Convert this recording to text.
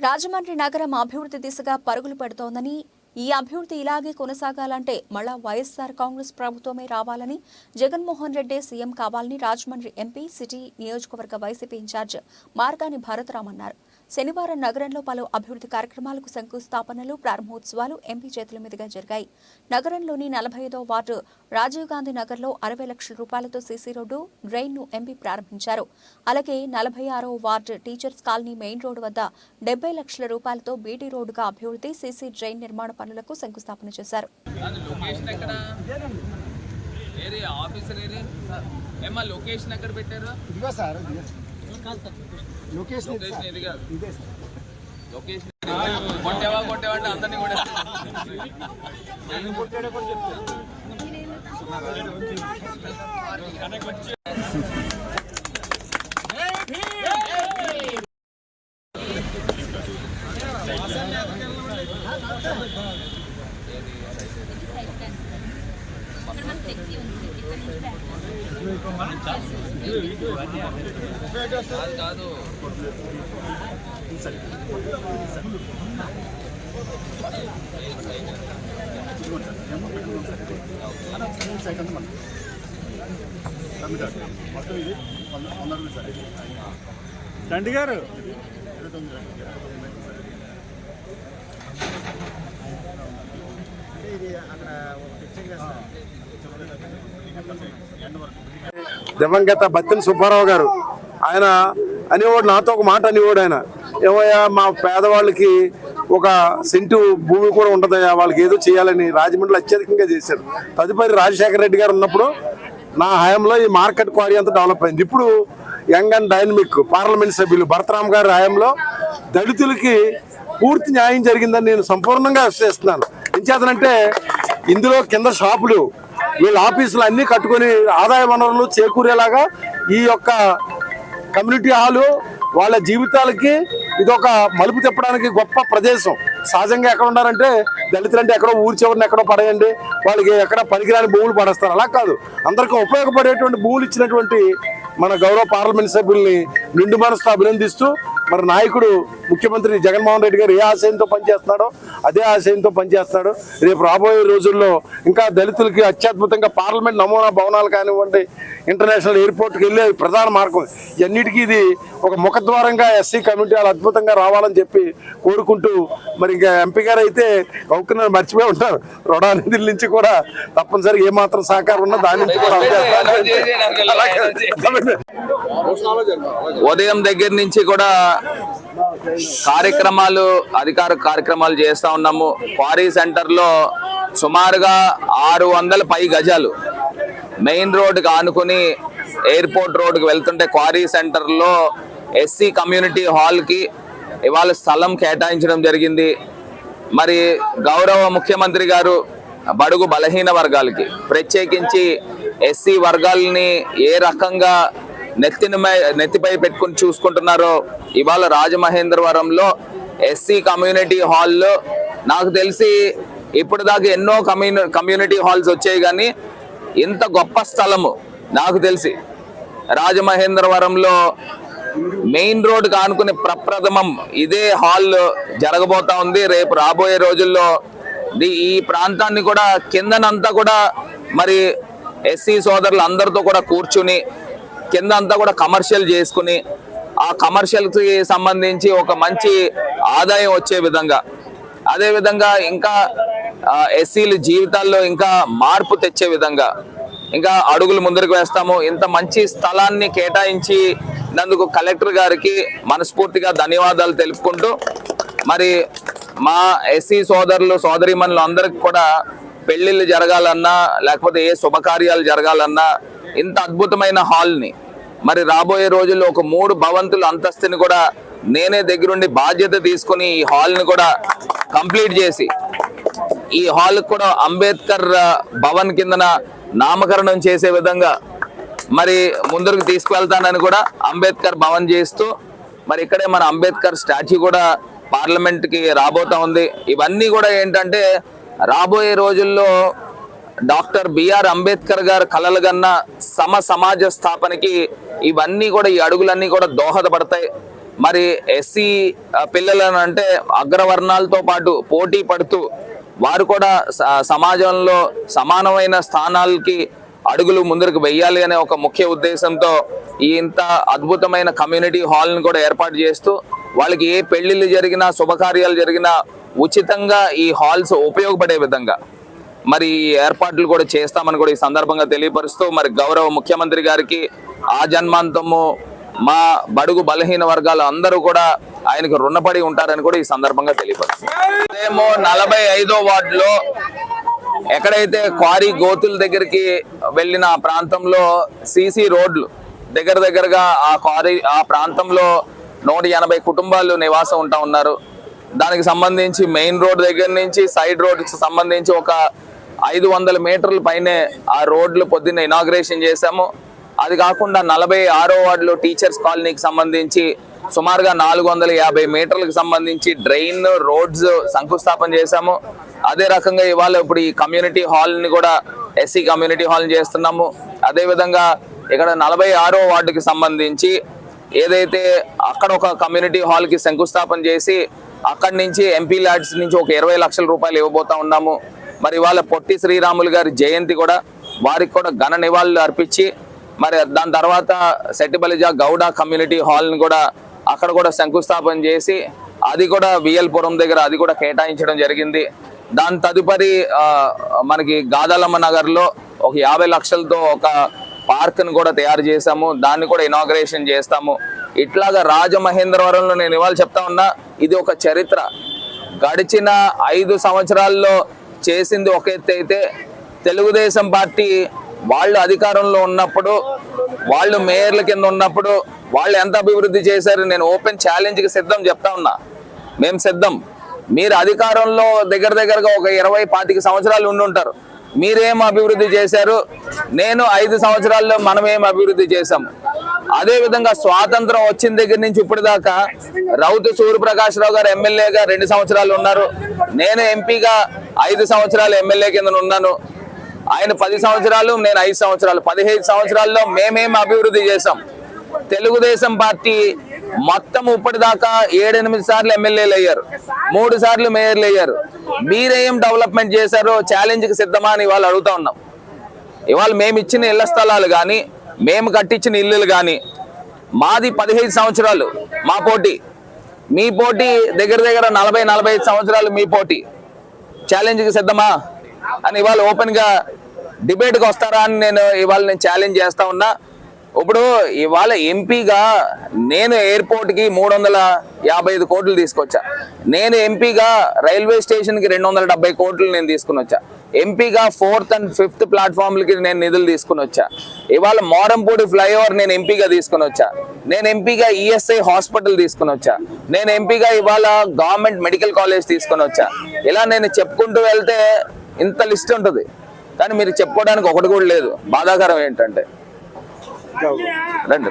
రాజమండ్రి నగరం అభివృద్ధి దిశగా పరుగులు పెడుతోందని ఈ అభివృద్ధి ఇలాగే కొనసాగాలంటే మళ్ళా వైఎస్ఆర్ కాంగ్రెస్ ప్రభుత్వమే రావాలని జగన్మోహన్ రెడ్డి సీఎం కావాలని రాజమండ్రి ఎంపీ సిటీ నియోజకవర్గ వైసీపీ ఇన్ఛార్జ్ మార్గాని భారతరామ్ అన్నారు శనివారం నగరంలో పలు అభివృద్ధి కార్యక్రమాలకు శంకుస్థాపనలు ప్రారంభోత్సవాలు ఎంపీ చేతుల మీదుగా జరిగాయి. నగరంలోని నలభై ఐదో వార్డు రాజీవ్ గాంధీ నగర్లో అరవై లక్షల రూపాయలతో సీసీ రోడ్డు డ్రైన్ను ఎంపీ ప్రారంభించారు. అలాగే నలభై ఆరో ward teachers colony main road వద్ద డెబ్బై లక్షల రూపాయలతో బీటీ రోడ్డుగా అభివృద్ధి సీసీ డ్రైన్ నిర్మాణ పనులకు శంకుస్థాపన చేశారు. లొకేషన్ ఎక్కడ? ఏది ఆఫీసర్ ఏది ఏమా లొకేషన్ ఎక్కడ పెట్టారు? ఇదిగో సార్ ఇది. లొకేషన్ ఇది లొకేషన్ సార్. ఇది కాదు ఇదే సార్. లొకేషన్ కొట్టేవా కొట్టేవా అంటే అందరినీ కూడా కాదు కాదు సెకండ్ మన మొత్తం ఇది వంద వంద చండి గారు. ఇరవై తొమ్మిది ఇది. అక్కడ పిక్చర్ దివంగత బత్తిన సుబ్బారావు గారు. ఆయన అనేవాడు నాతో ఒక మాట అనేవాడు ఆయన. ఏమయ్యా మా పేదవాళ్ళకి ఒక సెంటు భూమి కూడా ఉండదయ్యా వాళ్ళకి ఏదో చేయాలని రాజమండ్రిలో అత్యధికంగా చేశారు. తదుపరి రాజశేఖర రెడ్డి గారు ఉన్నప్పుడు నా హయాంలో ఈ మార్కెట్ క్వారీ అంతా డెవలప్ అయింది. ఇప్పుడు యంగ్ అండ్ డైనమిక్ పార్లమెంట్ సభ్యులు భరతరామ్ గారి హయాంలో దళితులకి పూర్తి న్యాయం జరిగిందని నేను సంపూర్ణంగా విశ్వసిస్తున్నాను. చేతనంటే ఇందులో కింద షాపులు వీళ్ళ ఆఫీసులు అన్ని కట్టుకొని ఆదాయ వనరులు చేకూరేలాగా ఈ యొక్క కమ్యూనిటీ హాలు వాళ్ళ జీవితాలకి ఇది ఒక మలుపు తిప్పడానికి గొప్ప ప్రదేశం. సహజంగా ఎక్కడ ఉన్నారంటే దళితులు అంటే ఎక్కడో ఊరి చివరిని ఎక్కడో పడేయండి వాళ్ళకి ఎక్కడ పనికిరాని భూములు పడేస్తారు. అలా కాదు. అందరికీ ఉపయోగపడేటువంటి భూములు ఇచ్చినటువంటి మన గౌరవ పార్లమెంట్ సభ్యుల్ని నిండు మనసుతో అభినందిస్తూ మరి నాయకుడు ముఖ్యమంత్రి జగన్మోహన్ రెడ్డి గారు ఏ ఆశయంతో పనిచేస్తున్నాడో అదే ఆశయంతో పనిచేస్తున్నాడు. రేపు రాబోయే రోజుల్లో ఇంకా దళితులకి అత్యద్భుతంగా పార్లమెంట్ నమూనా భవనాలు కానివ్వండి ఇంటర్నేషనల్ ఎయిర్పోర్ట్కి వెళ్ళే ప్రధాన మార్గం. ఇవన్నిటికీ ఇది ఒక ముఖద్వారంగా ఎస్సీ కమ్యూనిటీ వాళ్ళు అద్భుతంగా రావాలని చెప్పి కోరుకుంటూ మరి ఇంకా ఎంపీ గారు అయితే కౌకున్న మర్చిపోయి ఉంటారు. రుణా నిధుల నుంచి కూడా తప్పనిసరిగా ఏమాత్రం సహకారం ఉన్నా దాని నుంచి కూడా అందజేస్తారు. ఉదయం దగ్గర నుంచి కూడా కార్యక్రమాలు అధికార కార్యక్రమాలు చేస్తా ఉన్నాము. క్వారీ సెంటర్లో సుమారుగా ఆరు వందల పై గజాలు. మెయిన్ రోడ్డుకి ఆనుకుని ఎయిర్పోర్ట్ రోడ్డుకి వెళ్తుంటే క్వారీ సెంటర్లో ఎస్సీ కమ్యూనిటీ హాల్కి ఇవాళ స్థలం కేటాయించడం జరిగింది. మరి గౌరవ ముఖ్యమంత్రి గారు బడుగు బలహీన వర్గాలకి ప్రత్యేకించి ఎస్సీ వర్గాలని ఏ రకంగా నెత్తిన నెత్తిపై పెట్టుకుని చూసుకుంటున్నారో ఇవాళ రాజమహేంద్రవరంలో ఎస్సీ కమ్యూనిటీ హాల్లో నాకు తెలిసి ఇప్పుడు దాకా ఎన్నో కమ్యూని కమ్యూనిటీ హాల్స్ వచ్చాయి కానీ ఇంత గొప్ప స్థలము. నాకు తెలిసి రాజమహేంద్రవరంలో మెయిన్ రోడ్ కానుకునే ప్రప్రథమం ఇదే హాల్ జరగబోతా ఉంది. రేపు రాబోయే రోజుల్లో ఈ ప్రాంతాన్ని కూడా కిందనంతా కూడా మరి ఎస్సీ సోదరులు అందరితో కూడా కూర్చుని కింద అంతా కూడా కమర్షియల్ చేసుకుని ఆ కమర్షియల్కి సంబంధించి ఒక మంచి ఆదాయం వచ్చే విధంగా. అదేవిధంగా ఇంకా ఎస్సీలు జీవితాల్లో ఇంకా మార్పు తెచ్చే విధంగా ఇంకా అడుగులు ముందరకు వేస్తాము. ఇంత మంచి స్థలాన్ని కేటాయించి నందుకు కలెక్టర్ గారికి మనస్ఫూర్తిగా ధన్యవాదాలు తెలుపుకుంటూ మరి మా ఎస్సీ సోదరులు సోదరిమణులు అందరికి కూడా పెళ్ళిళ్ళు జరగాలన్నా లేకపోతే ఏ శుభకార్యాలు జరగాలన్నా ఇంత అద్భుతమైన హాల్ని మరి రాబోయే రోజుల్లో ఒక మూడు భవంతుల అంతస్తుని కూడా నేనే దగ్గరుండి బాధ్యత తీసుకుని ఈ హాల్ని కూడా కంప్లీట్ చేసి ఈ హాల్ కూడా అంబేద్కర్ భవన్ కిందన నామకరణం చేసే విధంగా మరి ముందరకు తీసుకువెళ్తానని కూడా అంబేద్కర్ భవన్ చేస్తూ మరి ఇక్కడే మన అంబేద్కర్ స్టాచ్యూ కూడా పార్లమెంట్కి రాబోతా ఉంది. ఇవన్నీ కూడా ఏంటంటే రాబోయే రోజుల్లో డాక్టర్ బిఆర్ అంబేద్కర్ గారు కలలు కన్న సమ సమాజ స్థాపనకి ఇవన్నీ కూడా ఈ అడుగులన్నీ కూడా దోహదపడతాయి. మరి ఎస్సీ పిల్లలను అంటే అగ్రవర్ణాలతో పాటు పోటీ పడుతూ వారు కూడా స- సమాజంలో సమానమైన స్థానాలకి అడుగులు ముందరకు వెయ్యాలి అనే ఒక ముఖ్య ఉద్దేశంతో ఈ ఇంత అద్భుతమైన కమ్యూనిటీ హాల్ని కూడా ఏర్పాటు చేస్తూ వాళ్ళకి ఏ పెళ్ళిళ్ళు జరిగినా శుభకార్యాలు జరిగినా ఉచితంగా ఈ హాల్స్ ఉపయోగపడే విధంగా మరి ఈ ఏర్పాట్లు కూడా చేస్తామని కూడా ఈ సందర్భంగా తెలియపరుస్తూ మరి గౌరవ ముఖ్యమంత్రి గారికి ఆ జన్మాంతము మా బడుగు బలహీన వర్గాలు అందరూ కూడా ఆయనకు రుణపడి ఉంటారని కూడా ఈ సందర్భంగా తెలియపడుతుంది ఏమో నలభై ఐదో వార్డులో ఎక్కడైతే క్వారీ గోతుల దగ్గరికి వెళ్ళిన ఆ ప్రాంతంలో సీసీ రోడ్లు దగ్గర దగ్గరగా ఆ క్వారీ ఆ ప్రాంతంలో నూట ఎనభై కుటుంబాలు నివాసం ఉంటా ఉన్నారు. దానికి సంబంధించి మెయిన్ రోడ్ దగ్గర నుంచి సైడ్ రోడ్కి సంబంధించి ఒక ఐదు వందల మీటర్ల పైనే ఆ రోడ్లు పొద్దున్న ఇనాగ్రేషన్ చేశాము. అది కాకుండా నలభై ఆరో వార్డులో టీచర్స్ కాలనీకి సంబంధించి సుమారుగా నాలుగు వందల యాభై మీటర్లకు సంబంధించి డ్రైన్ రోడ్స్ శంకుస్థాపన చేశాము. అదే రకంగా ఇవాళ ఇప్పుడు ఈ కమ్యూనిటీ హాల్ని కూడా ఎస్సీ కమ్యూనిటీ హాల్ని చేస్తున్నాము. అదేవిధంగా ఇక్కడ నలభై ఆరో వార్డుకి సంబంధించి ఏదైతే అక్కడ ఒక కమ్యూనిటీ హాల్కి శంకుస్థాపన చేసి అక్కడి నుంచి ఎంపీ ల్యాడ్స్ నుంచి ఒక ఇరవై లక్షల రూపాయలు ఇవ్వబోతా ఉన్నాము. మరి ఇవాళ పొట్టి శ్రీరాములు గారి జయంతి కూడా వారికి కూడా ఘన నివాళులు అర్పించి మరి దాని తర్వాత సెట్టిబలిజా గౌడ కమ్యూనిటీ హాల్ని కూడా అక్కడ కూడా శంకుస్థాపన చేసి అది కూడా విఎల్పురం దగ్గర అది కూడా కేటాయించడం జరిగింది. దాని తదుపరి మనకి గాదాలమ్మ నగర్లో ఒక యాభై లక్షలతో ఒక పార్క్ను కూడా తయారు చేశాము. దాన్ని కూడా ఇనాగ్రేషన్ చేస్తాము. ఇట్లాగా రాజమహేంద్రవరంలో నేను ఇవాళ చెప్తా ఉన్నా ఇది ఒక చరిత్ర. గడిచిన ఐదు సంవత్సరాల్లో చేసింది ఒక ఎత్తు అయితే తెలుగుదేశం పార్టీ వాళ్ళు అధికారంలో ఉన్నప్పుడు వాళ్ళు మేయర్ల కింద ఉన్నప్పుడు వాళ్ళు ఎంత అభివృద్ధి చేశారు నేను ఓపెన్ ఛాలెంజ్కి సిద్ధం చెప్తా ఉన్నా. మేము సిద్ధం. మీరు అధికారంలో దగ్గర దగ్గరగా ఒక ఇరవై పాతిక సంవత్సరాలు ఉండి ఉంటారు మీరేం అభివృద్ధి చేశారు? నేను ఐదు సంవత్సరాల్లో మనం ఏం అభివృద్ధి చేశాము అదేవిధంగా స్వాతంత్రం వచ్చిన దగ్గర నుంచి ఇప్పటిదాకా రౌతు సూర్యప్రకాష్ రావు గారు ఎమ్మెల్యేగా రెండు సంవత్సరాలు ఉన్నారు. నేను ఎంపీగా ఐదు సంవత్సరాలు ఎమ్మెల్యే కింద ఉన్నాను. ఆయన పది సంవత్సరాలు నేను ఐదు సంవత్సరాలు. పదిహేను సంవత్సరాల్లో మేమేం అభివృద్ధి చేశాం? తెలుగుదేశం పార్టీ మొత్తం ఇప్పటిదాకా ఏడెనిమిది సార్లు ఎమ్మెల్యేలు అయ్యారు. మూడు సార్లు మేయర్లు అయ్యారు. మీరేం డెవలప్మెంట్ చేశారో ఛాలెంజ్కి సిద్ధమా అని ఇవాళ అడుగుతా ఉన్నాం. ఇవాళ మేము ఇచ్చిన ఇళ్ళ స్థలాలు కానీ మేము కట్టించిన ఇల్లులు కానీ మాది పదిహేను సంవత్సరాలు మా పోటీ. మీ పోటీ దగ్గర దగ్గర నలభై నలభై ఐదు సంవత్సరాలు మీ పోటీ. ఛాలెంజ్కి సిద్ధమా? అని ఇవాళ ఓపెన్గా డిబేట్కి వస్తారా అని నేను ఇవాళ నేను ఛాలెంజ్ చేస్తా ఉన్నా. ఇప్పుడు ఇవాళ ఎంపీగా నేను ఎయిర్పోర్ట్కి మూడు వందల యాభై ఐదు కోట్లు తీసుకొచ్చా. నేను ఎంపీగా రైల్వే స్టేషన్కి రెండు వందల డెబ్బై కోట్లు నేను తీసుకుని వచ్చా. ఎంపీగా ఫోర్త్ అండ్ ఫిఫ్త్ ప్లాట్ఫామ్లకి నేను నిధులు తీసుకుని వచ్చా. ఇవాళ మోరంపూడి ఫ్లైఓవర్ నేను ఎంపీగా తీసుకుని వచ్చా. నేను ఎంపీగా ఈఎస్ఐ హాస్పిటల్ తీసుకుని వచ్చా. నేను ఎంపీగా ఇవాళ గవర్నమెంట్ మెడికల్ కాలేజ్ తీసుకుని వచ్చా. ఇలా నేను చెప్పుకుంటూ వెళ్తే ఇంత లిస్ట్ ఉంటుంది. కానీ మీరు చెప్పుకోవడానికి ఒకటి కూడా లేదు. బాధాకరం ఏంటంటే. రండి